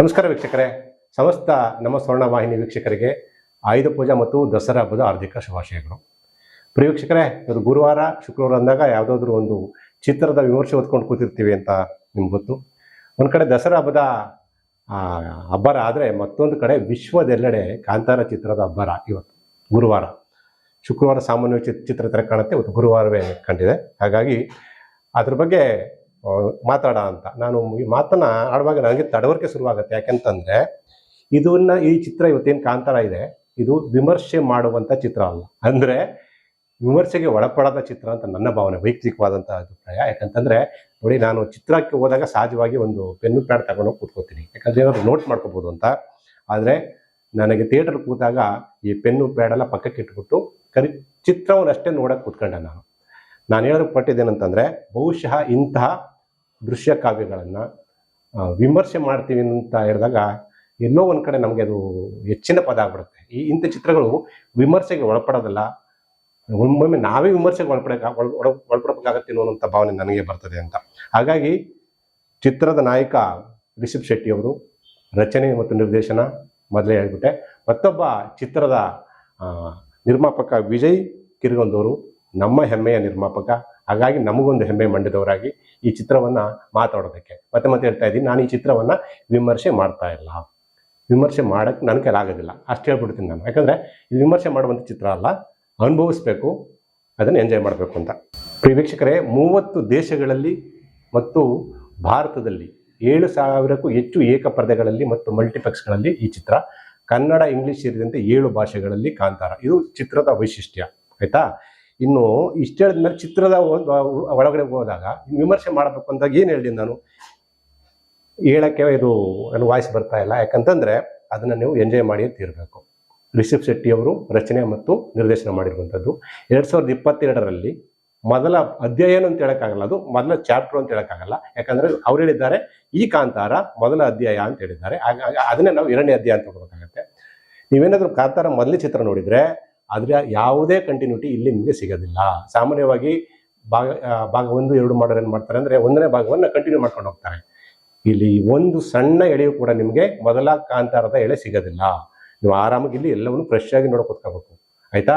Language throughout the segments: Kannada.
ನಮಸ್ಕಾರ ವೀಕ್ಷಕರೇ. ಸಮಸ್ತ ನಮ್ಮ ಸ್ವರ್ಣ ವಾಹಿನಿ ವೀಕ್ಷಕರಿಗೆ ಆಯುಧ ಪೂಜಾ ಮತ್ತು ದಸರಾ ಹಬ್ಬದ ಹಾರ್ದಿಕ ಶುಭಾಶಯಗಳು. ಪ್ರಿಯ ವೀಕ್ಷಕರೇ ಇದು ಗುರುವಾರ, ಶುಕ್ರವಾರ ಅಂದಾಗ ಯಾವುದಾದ್ರೂ ಒಂದು ಚಿತ್ರದ ವಿಮರ್ಶೆ ಹೊತ್ಕೊಂಡು ಕೂತಿರ್ತೀವಿ ಅಂತ ನಿಮ್ಗೆ ಗೊತ್ತು. ಒಂದು ಕಡೆ ದಸರಾ ಹಬ್ಬದ ಅಬ್ಬರ ಆದರೆ ಮತ್ತೊಂದು ಕಡೆ ವಿಶ್ವದೆಲ್ಲೆಡೆ ಕಾಂತಾರ ಚಿತ್ರದ ಅಬ್ಬರ ಇವತ್ತು, ಗುರುವಾರ. ಶುಕ್ರವಾರ ಸಾಮಾನ್ಯ ಚಿತ್, ಚಿತ್ರ ತರ ಕಾಣುತ್ತೆ, ಇವತ್ತು ಗುರುವಾರವೇ ಕಂಡಿದೆ. ಹಾಗಾಗಿ ಅದ್ರ ಬಗ್ಗೆ ಮಾತಾಡ ಅಂತ. ನಾನು ಈ ಮಾತನ್ನ ಆಡುವಾಗ ನನಗೆ ತಡವರಿಕೆ ಶುರುವಾಗುತ್ತೆ. ಯಾಕೆಂತಂದ್ರೆ, ಇದನ್ನ ಈ ಚಿತ್ರ ಇವತ್ತೇನು ಕಾಂತಾರ ಇದೆ, ಇದು ವಿಮರ್ಶೆ ಮಾಡುವಂತ ಚಿತ್ರ ಅಲ್ಲ. ಅಂದ್ರೆ, ವಿಮರ್ಶೆಗೆ ಒಳಪಡದ ಚಿತ್ರ ಅಂತ ನನ್ನ ಭಾವನೆ ವೈಯಕ್ತಿಕವಾದಂತಹ ಅಭಿಪ್ರಾಯ. ಯಾಕಂತಂದ್ರೆ, ನೋಡಿ, ನಾನು ಚಿತ್ರಕ್ಕೆ ಹೋದಾಗ ಸಹಜವಾಗಿ ಒಂದು ಪೆನ್ನು, ಪ್ಯಾಡ್ ತಗೊಂಡು ಕೂತ್ಕೋತೀನಿ. ಯಾಕಂದ್ರೆ, ಏನಾದ್ರು ನೋಟ್ ಮಾಡ್ಕೋಬಹುದು ಅಂತ. ಆದ್ರೆ, ನನಗೆ ಥಿಯೇಟರ್ ಕೂತಾಗ ಈ ಪೆನ್ನು, ಪ್ಯಾಡ್ ಎಲ್ಲ ಪಕ್ಕಕ್ಕೆ ಇಟ್ಬಿಟ್ಟು ಕರಿ, ಚಿತ್ರವನ್ನಷ್ಟೇ ನೋಡಕ್ ಕೂತ್ಕೊಂಡೆ ನಾನು. ನಾನು ಹೇಳೋದಕ್ಕೆ ಪಟ್ಟಿದ್ದೇನಂತಂದ್ರೆ, ಬಹುಶಃ ಇಂತಹ ದೃಶ್ಯ ಕಾವ್ಯಗಳನ್ನು ವಿಮರ್ಶೆ ಮಾಡ್ತೀವಿ ಅಂತ ಹೇಳಿದಾಗ ಎಲ್ಲೋ ಒಂದು ಕಡೆ ನಮಗೆ ಅದು ಹೆಚ್ಚಿನ ಪದ ಆಗ್ಬಿಡುತ್ತೆ. ಈ ಇಂಥ ಚಿತ್ರಗಳು ವಿಮರ್ಶೆಗೆ ಒಳಪಡೋದಲ್ಲ, ಒಮ್ಮೊಮ್ಮೆ ನಾವೇ ವಿಮರ್ಶೆಗೆ ಒಳಪಡಕ, ಒಳ ಒಳ ಒಳಪಡಬೇಕಾಗತ್ತೇನೋ ಅನ್ನೋಂಥ ಭಾವನೆ ನನಗೆ ಬರ್ತದೆ ಅಂತ. ಹಾಗಾಗಿ ಚಿತ್ರದ ನಾಯಕ ರಿಷಬ್ ಶೆಟ್ಟಿ ಅವರು ರಚನೆ ಮತ್ತು ನಿರ್ದೇಶನ ಮೊದಲೇ ಹೇಳ್ಬಿಟ್ಟೆ. ಮತ್ತೊಬ್ಬ ಚಿತ್ರದ ನಿರ್ಮಾಪಕ ವಿಜಯ್ ಕಿರ್ಗೊಂದವರು ನಮ್ಮ ಹೆಮ್ಮೆಯ ನಿರ್ಮಾಪಕ ಹಾಗಾಗಿ ನಮಗೊಂದು ಹೆಮ್ಮೆ ಮಂಡಿದವರಾಗಿ ಈ ಚಿತ್ರವನ್ನ ಮಾತಾಡೋದಕ್ಕೆ. ಮತ್ತೆ ಮತ್ತೆ ಹೇಳ್ತಾ ಇದ್ದೀನಿ, ನಾನು ಈ ಚಿತ್ರವನ್ನ ವಿಮರ್ಶೆ ಮಾಡ್ತಾ ಇಲ್ಲ. ವಿಮರ್ಶೆ ಮಾಡಕ್ಕೆ ನನ್ನ ಕೈಲಾಗೋದಿಲ್ಲ ಅಷ್ಟು ಹೇಳ್ಬಿಡ್ತೀನಿ ನಾನು. ಯಾಕಂದ್ರೆ ಇದು ವಿಮರ್ಶೆ ಮಾಡುವಂಥ ಚಿತ್ರ ಅಲ್ಲ. ಅನುಭವಿಸ್ಬೇಕು, ಅದನ್ನು ಎಂಜಾಯ್ ಮಾಡಬೇಕು ಅಂತ. ಪ್ರಿಯ ವೀಕ್ಷಕರೇ ಮೂವತ್ತು ದೇಶಗಳಲ್ಲಿ ಮತ್ತು ಭಾರತದಲ್ಲಿ ಏಳು ಸಾವಿರಕ್ಕೂ ಹೆಚ್ಚು ಏಕಪರ್ದೆಗಳಲ್ಲಿ ಮತ್ತು ಮಲ್ಟಿಪ್ಲೆಕ್ಸ್ಗಳಲ್ಲಿ ಈ ಚಿತ್ರ, ಕನ್ನಡ, ಇಂಗ್ಲಿಷ್ ಸೇರಿದಂತೆ ಏಳು ಭಾಷೆಗಳಲ್ಲಿ ಕಾಂತಾರ. ಇದು ಚಿತ್ರದ ವೈಶಿಷ್ಟ್ಯ. ಆಯ್ತಾ? ಇನ್ನು ಇಷ್ಟ ಹೇಳಿದ್ಮೇಲೆ ಚಿತ್ರದ ಒಳಗಡೆ ಹೋದಾಗ ವಿಮರ್ಶೆ ಮಾಡಬೇಕು ಅಂದಾಗ ಏನು ಹೇಳಿದ್ದೀನಿ ನಾನು? ಹೇಳೋಕ್ಕೆ ಇದು ನನ್ನ ವಾಯ್ಸ್ ಬರ್ತಾ ಇಲ್ಲ. ಯಾಕಂತಂದರೆ ಅದನ್ನು ನೀವು ಎಂಜಾಯ್ ಮಾಡಿ ತೀರಬೇಕು ರಿಷಬ್ ಶೆಟ್ಟಿಯವರು ರಚನೆ ಮತ್ತು ನಿರ್ದೇಶನ ಮಾಡಿರುವಂಥದ್ದು. ಎರಡು ಸಾವಿರದ ಇಪ್ಪತ್ತೆರಡರಲ್ಲಿ ಮೊದಲ ಅಧ್ಯಾಯ ಏನು ಅಂತ ಹೇಳೋಕ್ಕಾಗಲ್ಲ ಅದು, ಮೊದಲ ಚಾಪ್ಟರ್ ಅಂತ ಹೇಳೋಕ್ಕಾಗಲ್ಲ. ಯಾಕಂದರೆ ಅವ್ರು ಹೇಳಿದ್ದಾರೆ, ಈ ಕಾಂತಾರ ಮೊದಲ ಅಧ್ಯಾಯ ಅಂತ ಹೇಳಿದ್ದಾರೆ. ಅದನ್ನೇ ನಾವು ಎರಡನೇ ಅಧ್ಯಾಯ ಅಂತ ಹೋಗ್ಬೇಕಾಗತ್ತೆ ನೀವೇನಾದರೂ ಕಾಂತಾರ ಮೊದಲನೇ ಚಿತ್ರ ನೋಡಿದ್ರೆ ಅದ್ರ ಯಾವುದೇ ಕಂಟಿನ್ಯೂಟಿ ಇಲ್ಲಿ ನಿಮಗೆ ಸಿಗೋದಿಲ್ಲ. ಸಾಮಾನ್ಯವಾಗಿ ಭಾಗ ಭಾಗ ಒಂದು, ಎರಡು ಮಾಡೋರು ಏನು ಮಾಡ್ತಾರೆ ಅಂದರೆ ಒಂದನೇ ಭಾಗವನ್ನು ಕಂಟಿನ್ಯೂ ಮಾಡ್ಕೊಂಡು ಹೋಗ್ತಾರೆ. ಇಲ್ಲಿ ಒಂದು ಸಣ್ಣ ಎಳೆಯು ಕೂಡ ನಿಮಗೆ ಮೊದಲ ಕಾಂತಾರದ ಎಳೆ ಸಿಗೋದಿಲ್ಲ. ನೀವು ಆರಾಮಾಗಿ ಇಲ್ಲಿ ಎಲ್ಲವನ್ನು ಫ್ರೆಶ್ ಆಗಿ ಆಯಿತಾ ಕೂತ್ಕೋಬೇಕು. ಆಯ್ತಾ?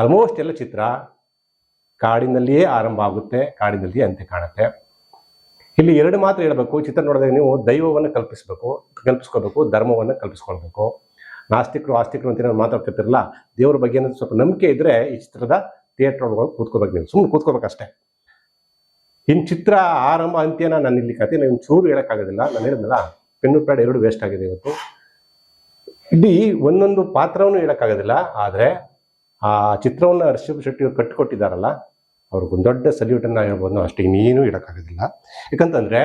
ಆಲ್ಮೋಸ್ಟ್ ಎಲ್ಲ ಚಿತ್ರ ಕಾಡಿನಲ್ಲಿಯೇ ಆರಂಭ ಆಗುತ್ತೆ, ಕಾಡಿನಲ್ಲಿಯೇ ಅಂತ್ಯ ಕಾಣುತ್ತೆ. ಇಲ್ಲಿ ಎರಡು ಮಾತ್ರ ಹೇಳಬೇಕು. ಚಿತ್ರ ನೋಡಿದಾಗ ನೀವು ದೈವವನ್ನು ಕಲ್ಪಿಸಬೇಕು, ಕಲ್ಪಿಸ್ಕೋಬೇಕು, ಧರ್ಮವನ್ನು ಕಲ್ಪಿಸ್ಕೊಳ್ಬೇಕು. ನಾಸ್ತಿಕರು, ಆಸ್ತಿಕರು ಅಂತ ಏನಾದ್ರು ಮಾತಾಡ್ತಿರ್ತಿರಲ್ಲ, ದೇವ್ರ ಬಗ್ಗೆ ಏನಾದ್ರು ಸ್ವಲ್ಪ ನಂಬಿಕೆ ಇದ್ರೆ ಈ ಚಿತ್ರದ ಥಿಯೇಟರ್ ಒಳಗೆ ಕೂತ್ಕೋಬೇಕು ನೀವು. ಸುಮ್ಮನೆ ಕೂತ್ಕೋಬೇಕಷ್ಟೇ. ಇನ್ನು ಚಿತ್ರ ಆರಂಭ ಅಂತ್ಯನ ನಾನು ಇಲ್ಲಿ ಕತೆ, ನಾನು ಚೂರು ಹೇಳಕ್ಕಾಗೋದಿಲ್ಲ. ನಾನು ಹೇಳಿದ್ನಲ್ಲ, ಪೆನ್ನು ಪ್ಯಾಡ್ ಎರಡು ವೇಸ್ಟ್ ಆಗಿದೆ ಇವತ್ತು. ಇಡೀ ಒಂದೊಂದು ಪಾತ್ರವನ್ನು ಹೇಳಕ್ಕಾಗೋದಿಲ್ಲ, ಆದರೆ ಆ ಚಿತ್ರವನ್ನು ಅರ್ಷಭ್ ಶೆಟ್ಟಿ ಅವರು ಕಟ್ಟಿಕೊಟ್ಟಿದ್ದಾರಲ್ಲ, ಅವ್ರಿಗೊಂದು ದೊಡ್ಡ ಸಲ್ಯೂಟನ್ನು ಹೇಳ್ಬೋದು ಅಷ್ಟೇ. ಇನ್ನೇನು ಇಡೋಕ್ಕಾಗೋದಿಲ್ಲ ಯಾಕಂತಂದ್ರೆ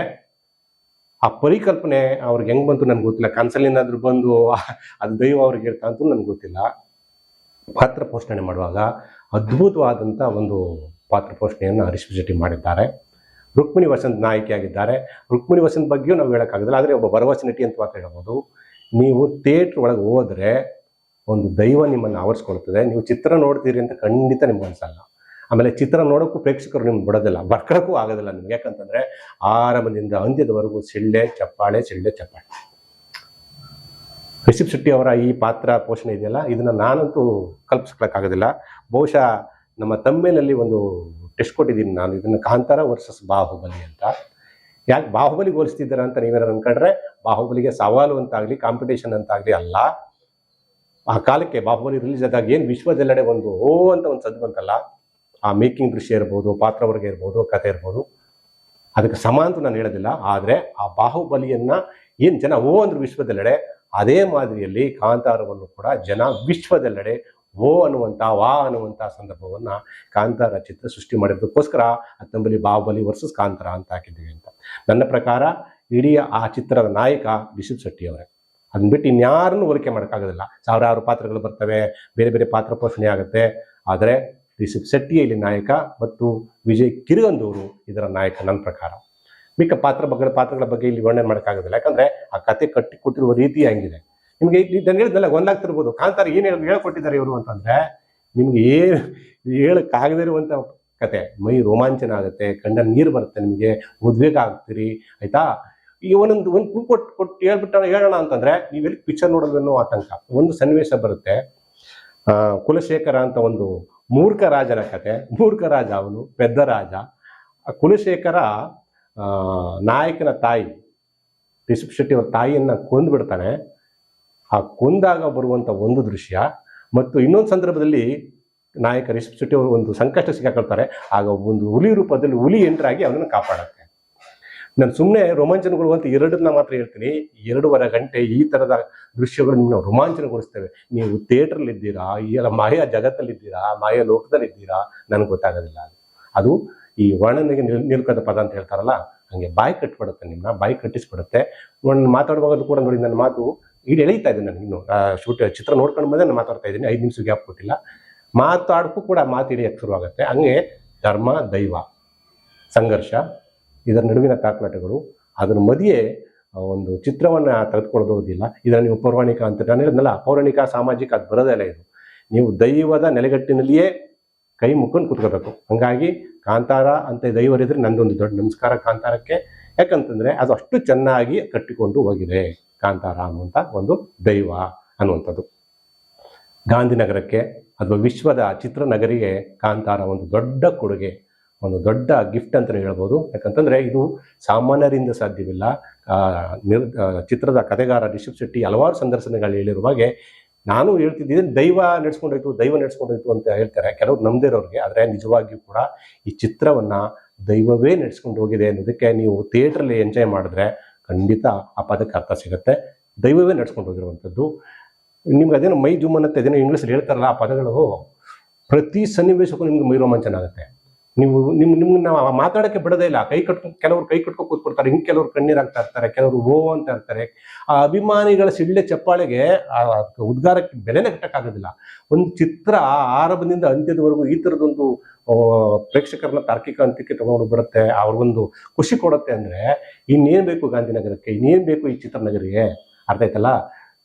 ಆ ಪರಿಕಲ್ಪನೆ ಅವ್ರಿಗೆ ಹೆಂಗ್ ಬಂತು ನನ್ಗೆ ಗೊತ್ತಿಲ್ಲ. ಕನ್ಸಲ್ಲಿನಾದ್ರೂ ಬಂದು ಅದು ದೈವ ಅವ್ರಿಗೆ ಹೇಳ್ತಾ ಅಂತೂ ನನ್ಗೆ ಗೊತ್ತಿಲ್ಲ. ಪಾತ್ರ ಪೋಷಣೆ ಮಾಡುವಾಗ ಅದ್ಭುತವಾದಂಥ ಒಂದು ಪಾತ್ರ ಪೋಷಣೆಯನ್ನು ಹರೀಶ್ ಶೆಟ್ಟಿ ಮಾಡಿದ್ದಾರೆ. ರುಕ್ಮಿಣಿ ವಸಂತ್ ನಾಯಕಿಯಾಗಿದ್ದಾರೆ ರುಕ್ಮಿಣಿ ವಸಂತ್ ಬಗ್ಗೆಯೂ ನಾವು ಹೇಳೋಕ್ಕಾಗೋದಿಲ್ಲ ಆದರೆ ಒಬ್ಬ ಭರವಸೆ ನಟಿ ಅಂತ ಮಾತ್ರ ಹೇಳ್ಬೋದು. ನೀವು ಥಿಯೇಟ್ರ್ ಒಳಗೆ ಹೋದರೆ ಒಂದು ದೈವ ನಿಮ್ಮನ್ನು ಆವರಿಸ್ಕೊಳ್ತದೆ. ನೀವು ಚಿತ್ರ ನೋಡ್ತೀರಿ ಅಂತ ಖಂಡಿತ ನಿಮ್ಗೆ ಅನ್ಸಲ್ಲ. ಆಮೇಲೆ ಚಿತ್ರ ನೋಡೋಕ್ಕೂ ಪ್ರೇಕ್ಷಕರು ನಿಮ್ಗೆ ಬಿಡೋದಿಲ್ಲ, ಬರ್ಕೊಳಕ್ಕೂ ಆಗೋದಿಲ್ಲ ನಿಮ್ಗೆ. ಯಾಕಂತಂದರೆ ಆರಂಭದಿಂದ ಅಂತ್ಯದವರೆಗೂ ಸಿಳ್ಳೆ, ಚಪ್ಪಾಳೆ ಸಿಳ್ಳೆ, ಚಪ್ಪಾಳೆ. ರಿಷಬ್ ಶೆಟ್ಟಿ ಅವರ ಈ ಪಾತ್ರ ಪೋಷಣೆ ಇದೆಯಲ್ಲ, ಇದನ್ನು ನಾನಂತೂ ಕಲ್ಪಿಸ್ಕೊಳಕ್ಕಾಗೋದಿಲ್ಲ. ಬಹುಶಃ ನಮ್ಮ ತಮ್ಮೇನಲ್ಲಿ ಒಂದು ಟೆಸ್ಟ್ ಕೊಟ್ಟಿದ್ದೀನಿ ನಾನು. ಇದನ್ನು ಕಾಂತಾರ ವರ್ಸಸ್ ಬಾಹುಬಲಿ ಅಂತ. ಯಾಕೆ ಬಾಹುಬಲಿ ಹೋಲಿಸ್ತಿದ್ದಾರೆ ಅಂತ ನೀವೇನಾರು ಅನ್ಕೊಂಡ್ರೆ, ಬಾಹುಬಲಿಗೆ ಸವಾಲು ಅಂತಾಗಲಿ ಕಾಂಪಿಟೇಷನ್ ಅಂತಾಗಲಿ ಅಲ್ಲ. ಆ ಕಾಲಕ್ಕೆ ಬಾಹುಬಲಿ ರಿಲೀಸ್ ಆದಾಗ ಏನು ವಿಶ್ವದೆಲ್ಲೆಡೆ ಒಂದು ಓ ಅಂತ ಒಂದು ಸದ್ದು ಬಂತಲ್ಲ. ಆ ಮೇಕಿಂಗ್ ದೃಶ್ಯ ಇರ್ಬೋದು, ಪಾತ್ರವರ್ಗ ಇರ್ಬೋದು ಕತೆ ಇರ್ಬೋದು. ಅದಕ್ಕೆ ಸಮ ಅಂತ ನಾನು ಹೇಳೋದಿಲ್ಲ. ಆದರೆ ಆ ಬಾಹುಬಲಿಯನ್ನ ಏನು ಜನ, ಓ ಅಂದ್ರೆ ವಿಶ್ವದೆಲ್ಲೆಡೆ, ಅದೇ ಮಾದರಿಯಲ್ಲಿ ಕಾಂತಾರವನ್ನು ಕೂಡ ಜನ ವಿಶ್ವದೆಲ್ಲೆಡೆ ಓ ಅನ್ನುವಂಥ, ವಾ ಅನ್ನುವಂಥ ಸಂದರ್ಭವನ್ನು ಕಾಂತಾರ ಚಿತ್ರ ಸೃಷ್ಟಿ ಮಾಡಿದ್ದಕ್ಕೋಸ್ಕರ ಹತ್ತೊಂಬಲಿ ಬಾಹುಬಲಿ ವರ್ಸಸ್ ಕಾಂತಾರ ಅಂತ ಹಾಕಿದ್ದೀವಿ ಅಂತ. ನನ್ನ ಪ್ರಕಾರ ಇಡೀ ಆ ಚಿತ್ರದ ನಾಯಕ ರಿಷಬ್ ಶೆಟ್ಟಿ ಅವರೇ ಅದನ್ನ ಬಿಟ್ಟು ಇನ್ಯಾರನ್ನೂ ಹೋಲಿಕೆ ಮಾಡೋಕ್ಕಾಗೋದಿಲ್ಲ. ಸಾವಿರಾರು ಪಾತ್ರಗಳು ಬರ್ತವೆ, ಬೇರೆ ಬೇರೆ ಪಾತ್ರ ಪೋಷಣೆ ಆಗುತ್ತೆ. ಆದರೆ ರಿಷಬ್ ಶೆಟ್ಟಿ ಇಲ್ಲಿ ನಾಯಕ ಮತ್ತು ವಿಜಯ್ ಕಿರುಗಂದೂರು ಇದರ ನಾಯಕ ನನ್ನ ಪ್ರಕಾರ. ಮಿಕ್ಕ ಪಾತ್ರ ಬಗ್ಗೆ ಪಾತ್ರಗಳ ಬಗ್ಗೆ ಇಲ್ಲಿ ವರ್ಣನೆ ಮಾಡೋಕ್ಕಾಗೋದಿಲ್ಲ. ಯಾಕಂದ್ರೆ ಆ ಕತೆ ಕಟ್ಟಿ ಕೊಟ್ಟಿರುವ ರೀತಿ ಹಂಗಿದೆ. ನಿಮಗೆ ನಾನು ಹೇಳಿದ್ನಲ್ಲ ಒಂದಾಗ್ತಿರ್ಬೋದು ಕಾಂತಾರ ಏನು ಹೇಳಿ ಹೇಳ್ಕೊಟ್ಟಿದ್ದಾರೆ ಇವರು ಅಂತಂದ್ರೆ, ನಿಮ್ಗೆ ಏನು ಹೇಳಕ್ಕಾಗದೇ ಇರುವಂತ ಕತೆ, ಮೈ ರೋಮಾಂಚನ ಆಗುತ್ತೆ, ಕಣ್ಣ ನೀರು ಬರುತ್ತೆ ನಿಮಗೆ ಉದ್ವೇಗ ಆಗ್ತೀರಿ, ಆಯ್ತಾ? ಈ ಒಂದೊಂದು ಒಂದು ಕ್ಲೂ ಕೊಟ್ಟು ಕೊಟ್ಟು ಹೇಳ್ಬಿಟ್ಟ ಹೇಳೋಣ ಅಂತಂದ್ರೆ ನೀವೆಲ್ಲಿ ಪಿಕ್ಚರ್ ನೋಡೋದನ್ನೋ ಆತಂಕ. ಒಂದು ಸನ್ನಿವೇಶ ಬರುತ್ತೆ. ಕುಲಶೇಖರ ಅಂತ ಒಂದು ಮೂರ್ಖ ರಾಜನ ಕತೆ. ಮೂರ್ಖ ರಾಜ ಅವನು, ಪೆದ್ದ ರಾಜ. ಕುಲಶೇಖರ ನಾಯಕನ ತಾಯಿ, ರಿಷಬ್ ಶೆಟ್ಟಿ ಅವರ ತಾಯಿಯನ್ನು ಕೊಂದು ಬಿಡ್ತಾನೆ. ಆ ಕೊಂದಾಗ ಬರುವಂಥ ಒಂದು ದೃಶ್ಯ ಮತ್ತು ಇನ್ನೊಂದು ಸಂದರ್ಭದಲ್ಲಿ ನಾಯಕ ರಿಷಬ್ ಶೆಟ್ಟಿ ಅವರು ಒಂದು ಸಂಕಷ್ಟ ಸಿಕ್ಕಾಕೊಳ್ತಾರೆ. ಆಗ ಒಂದು ಹುಲಿ ರೂಪದಲ್ಲಿ ಹುಲಿ ಎಂಟ್ರಾಗಿ ಅವನನ್ನು ಕಾಪಾಡುತ್ತೆ ನಾನು ಸುಮ್ಮನೆ ರೋಮಾಂಚನಗಳು ಅಂತ ಎರಡನ್ನ ಮಾತ್ರ ಹೇಳ್ತೀನಿ. ಎರಡೂವರೆ ಗಂಟೆ ಈ ಥರದ ದೃಶ್ಯಗಳು ನಿಮ್ಮನ್ನು ರೋಮಾಂಚನಗೊಳಿಸ್ತೇವೆ. ನೀವು ಥಿಯೇಟ್ರಲ್ಲಿದ್ದೀರಾ ಈ ಎಲ್ಲ ಮಾಯಾ ಜಗತ್ತಲ್ಲಿದ್ದೀರಾ? ಮಾಯಾ ಲೋಕದಲ್ಲಿದ್ದೀರಾ? ನನಗೆ ಗೊತ್ತಾಗೋದಿಲ್ಲ ಅದು. ಈ ವರ್ಣನೆಗೆ ನಿಲ್, ನಿಲ್ಕದ ಪದ ಅಂತ ಹೇಳ್ತಾರಲ್ಲ, ಹಂಗೆ ಬಾಯಿ ಕಟ್ಬಿಡುತ್ತೆ ನಿಮ್ಮನ್ನ ಬಾಯಿ ಕಟ್ಟಿಸ್ಬಿಡುತ್ತೆ. ಒಂದು ಮಾತಾಡುವಾಗ ಕೂಡ ನೋಡಿ, ನನ್ನ ಮಾತು ಇಡೀ ಎಳೀತಾ ಇದೆ ನಾನು ಇನ್ನು. ಶೂಟ್, ಚಿತ್ರ ನೋಡ್ಕೊಂಡು ಬಂದೆ ನಾನು ಮಾತಾಡ್ತಾ ಇದ್ದೀನಿ. ಐದು ನಿಮಿಷ ಗ್ಯಾಪ್ ಕೊಟ್ಟಿಲ್ಲ. ಮಾತಾಡೋಕ್ಕೂ ಕೂಡ ಮಾತು ಹಿಡಿಯಕ್ಕೆ ಶುರುವಾಗುತ್ತೆ. ಹಂಗೆ ಧರ್ಮ, ದೈವ, ಸಂಘರ್ಷ ಇದರ ನಡುವಿನ ಕಾಕಲಾಟಗಳು ಅದರ ಮಧ್ಯೆ ಒಂದು ಚಿತ್ರವನ್ನು ತೆಗೆದುಕೊಳ್ಳೋದಿಲ್ಲ ಇದನ್ನು ನೀವು ಪೌರಾಣಿಕ ಅಂತ ನಾನು ಹೇಳಿದ್ನಲ್ಲ, ಪೌರಾಣಿಕ ಸಾಮಾಜಿಕ ಅದು ಬರೋದೇ ಇದು. ನೀವು ದೈವದ ನೆಲೆಗಟ್ಟಿನಲ್ಲಿಯೇ ಕೈ ಮುಕ್ಕೊಂಡು ಕುತ್ಕೋಬೇಕು. ಹಂಗಾಗಿ ಕಾಂತಾರ ಅಂತ ದೈವರಿದ್ರೆ ನಂದೊಂದು ದೊಡ್ಡ ನಮಸ್ಕಾರ ಕಾಂತಾರಕ್ಕೆ. ಯಾಕಂತಂದ್ರೆ ಅದು ಅಷ್ಟು ಚೆನ್ನಾಗಿ ಕಟ್ಟಿಕೊಂಡು ಹೋಗಿದೆ ಕಾಂತಾರ ಅನ್ನುವಂಥ ಒಂದು ದೈವ ಅನ್ನುವಂಥದ್ದು. ಗಾಂಧಿನಗರಕ್ಕೆ ಅಥವಾ ವಿಶ್ವದ ಚಿತ್ರನಗರಿಗೆ ಕಾಂತಾರ ಒಂದು ದೊಡ್ಡ ಕೊಡುಗೆ. ಒಂದು ದೊಡ್ಡ ಗಿಫ್ಟ್ ಅಂತಲೇ ಹೇಳ್ಬೋದು. ಯಾಕಂತಂದರೆ ಇದು ಸಾಮಾನ್ಯರಿಂದ ಸಾಧ್ಯವಿಲ್ಲ. ನಿರ್ ಚಿತ್ರದ ಕಥೆಗಾರ ರಿಷಬ್ ಶೆಟ್ಟಿ ಹಲವಾರು ಸಂದರ್ಶನಗಳು ಹೇಳಿರುವ ಹಾಗೆ ನಾನು ಹೇಳ್ತಿದ್ದೀನಿ ದೈವ ನಡೆಸ್ಕೊಂಡೋಯ್ತು ದೈವ ನಡೆಸ್ಕೊಂಡೋಯ್ತು ಅಂತ ಹೇಳ್ತಾರೆ. ಕೆಲವ್ರು ನಂಬದಿರೋರಿಗೆ ಆದರೆ ನಿಜವಾಗಿಯೂ ಕೂಡ ಈ ಚಿತ್ರವನ್ನು ದೈವವೇ ನಡೆಸ್ಕೊಂಡು ಹೋಗಿದೆ ಅನ್ನೋದಕ್ಕೆ ನೀವು ಥಿಯೇಟ್ರಲ್ಲಿ ಎಂಜಾಯ್ ಮಾಡಿದ್ರೆ ಖಂಡಿತ ಆ ಪದಕ್ಕೆ ಅರ್ಥ ಸಿಗುತ್ತೆ. ದೈವವೇ ನಡೆಸ್ಕೊಂಡು ಹೋಗಿರುವಂಥದ್ದು. ನಿಮ್ಗೆ ಅದೇನೋ ಮೈ ಜುಮ್ ಅನ್ನತ್ತೆ ಅದೇನೋ ಇಂಗ್ಲೀಷಲ್ಲಿ ಹೇಳ್ತಾರಲ್ಲ ಆ ಪದಗಳು ಪ್ರತಿ ಸನ್ನಿವೇಶಕ್ಕೂ ನಿಮ್ಗೆ ಮೈ ರೋಮಾಂಚನ ಆಗುತ್ತೆ. ನೀವು ನಿಮ್ ನಿಮ್ಗೆ ನಾವು ಮಾತಾಡೋಕ್ಕೆ ಬಿಡೋದೇ ಇಲ್ಲ. ಕೈ ಕಟ್ಕೊ, ಕೆಲವರು ಕೈ ಕಟ್ಕೊ ಕೂತ್ಕೊಡ್ತಾರೆ ಹಿಂಗೆ ಕೆಲವರು ಕಣ್ಣೀರು ಹಾಕ್ತಾ ಇರ್ತಾರೆ, ಕೆಲವರು ಓ ಅಂತ ಇರ್ತಾರೆ. ಆ ಅಭಿಮಾನಿಗಳ ಸಿಳ್ಳೆ ಚಪ್ಪಾಳೆಗೆ ಉದ್ಗಾರಕ್ಕೆ ಬೆಲೆನೇ ಕಟ್ಟಕ್ಕಾಗೋದಿಲ್ಲ. ಒಂದು ಚಿತ್ರ ಆರಂಭದಿಂದ ಅಂತ್ಯದವರೆಗೂ ಈ ಥರದೊಂದು ಪ್ರೇಕ್ಷಕರನ್ನ ತಾರ್ಕಿಕ ಅಂತ್ಯಕ್ಕೆ ತಗೊಂಡು ಬರುತ್ತೆ. ಅವ್ರಿಗೊಂದು ಖುಷಿ ಕೊಡುತ್ತೆ ಅಂದ್ರೆ ಇನ್ನೇನು ಬೇಕು ಗಾಂಧಿನಗರಕ್ಕೆ? ಇನ್ನೇನು ಬೇಕು ಈ ಚಿತ್ರನಗರಿಗೆ? ಅರ್ಥ ಆಯ್ತಲ್ಲ?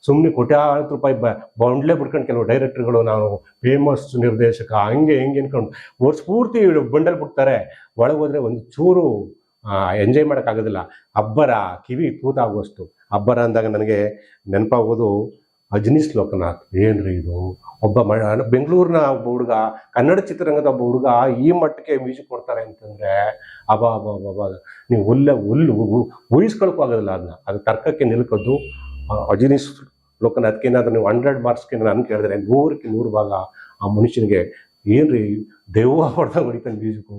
ಸುಮ್ಮನೆ ಕೋಟ್ಯಾಂತರ ರೂಪಾಯಿ ಬ, ಬೌಂಡ್ಲೇ ಬಿಡ್ಕೊಂಡು ಕೆಲವು ಡೈರೆಕ್ಟರ್ಗಳು ನಾವು ಫೇಮಸ್ ನಿರ್ದೇಶಕ ಹಂಗೆ ಹೆಂಗೆ ಅನ್ಕೊಂಡು ವರ್ಷ ಪೂರ್ತಿ ಬಂಡಲ್ ಬಿಡ್ತಾರೆ. ಒಳಗೆ ಹೋದ್ರೆ ಒಂದು ಚೂರು ಎಂಜಾಯ್ ಮಾಡೋಕ್ಕಾಗೋದಿಲ್ಲ ಅಬ್ಬರ, ಕಿವಿ ತೂತಾಗುವಷ್ಟು ಅಬ್ಬರ ಅಂದಾಗ ನನಗೆ ನೆನಪಾಗೋದು ಅಜನೀಶ್ ಲೋಕನಾಥ್. ಏನ್ರಿ ಇದು? ಒಬ್ಬ ಮ ಬೆಂಗಳೂರಿನ ಒಬ್ಬ ಹುಡುಗ, ಕನ್ನಡ ಚಿತ್ರರಂಗದ ಒಬ್ಬ ಹುಡುಗ ಈ ಮಟ್ಟಕ್ಕೆ ಮ್ಯೂಸಿಕ್ ಕೊಡ್ತಾರೆ ಅಂತಂದ್ರೆ ಅಬಾ ಅಬಾ ಅಬಾ ನೀವು ಹುಲ್ಲ ಹುಲ್ಲು ಊಹಿಸ್ಕೊಳಕ್ಕೂ ಆಗೋದಿಲ್ಲ ಅದನ್ನ ಅದು ತರ್ಕಕ್ಕೆ ನಿಲ್ಕೋದು ಅಜನೀಶ್ ಲೋಕನಾಥ್ಗೆ ಅದಕ್ಕೇನಾದ್ರೂ ನೀವು ಹಂಡ್ರೆಡ್ ಮಾರ್ಕ್ಸ್ಗೆ ನಾನು ಕೇಳಿದ್ರೆ ನೂರಕ್ಕೆ ನೂರು ಭಾಗ ಆ ಮನುಷ್ಯನಿಗೆ ಏನ್ರಿ ದೆವ್ವ ಹೊಡೆದ ಹೊಡಿತಾನೆ ಮ್ಯೂಸಿಕು